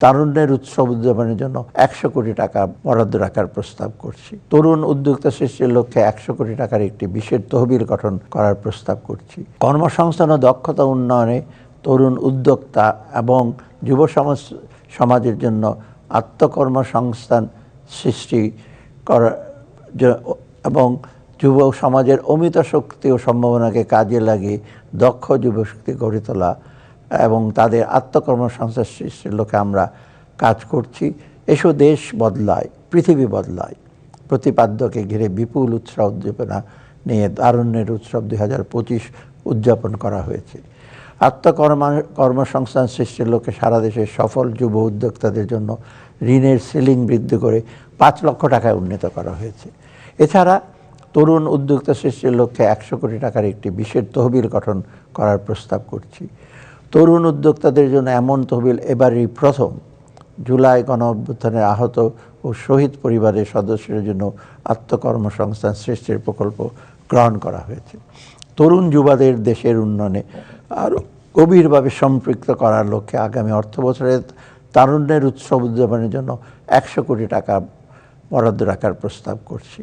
তারুণ্যের উৎসব উদযাপনের জন্য একশো কোটি টাকা বরাদ্দ রাখার প্রস্তাব করছি। তরুণ উদ্যোক্তা সৃষ্টির লক্ষ্যে একশো কোটি টাকার একটি বিশেষ তহবিল গঠন করার প্রস্তাব করছি। কর্মসংস্থান ও দক্ষতা উন্নয়নে তরুণ উদ্যোক্তা এবং যুব সমাজ সমাজের জন্য আত্মকর্মসংস্থান সৃষ্টি করা এবং যুব সমাজের অমিত শক্তি ও সম্ভাবনাকে কাজে লাগিয়ে দক্ষ যুবশক্তি গড়ে তোলা এবং তাদের আত্মকর্মসংস্থান সৃষ্টির লক্ষ্যে আমরা কাজ করছি। এসো দেশ বদলায়, পৃথিবী বদলায়। প্রতিপাদ্যকে ঘিরে বিপুল উৎসব উদ্দীপনা নিয়ে তারুণ্যের উৎসব দুই হাজার পঁচিশ উদযাপন করা হয়েছে। আত্মকর্মা কর্মসংস্থান সৃষ্টির লক্ষ্যে সারা দেশের সফল যুব উদ্যোক্তাদের জন্য ঋণের সিলিং বৃদ্ধি করে পাঁচ লক্ষ টাকায় উন্নীত করা হয়েছে। এছাড়া তরুণ উদ্যোক্তা সৃষ্টির লক্ষ্যে একশো কোটি টাকার একটি বিশেষ তহবিল গঠন করার প্রস্তাব করছি। তরুণ উদ্যোক্তাদের জন্য এমন তহবিল এবারই প্রথম। জুলাই গণ অভ্যুত্থানের আহত ও শহীদ পরিবারের সদস্যদের জন্য আত্মকর্মসংস্থান সৃষ্টির প্রকল্প গ্রহণ করা হয়েছে। তরুণ যুবাদের দেশের উন্নয়নে আরও গভীরভাবে সম্পৃক্ত করার লক্ষ্যে আগামী অর্থ বছরে তারুণ্যের উৎসব উদযাপনের জন্য একশো কোটি টাকা বরাদ্দ রাখার প্রস্তাব করছি।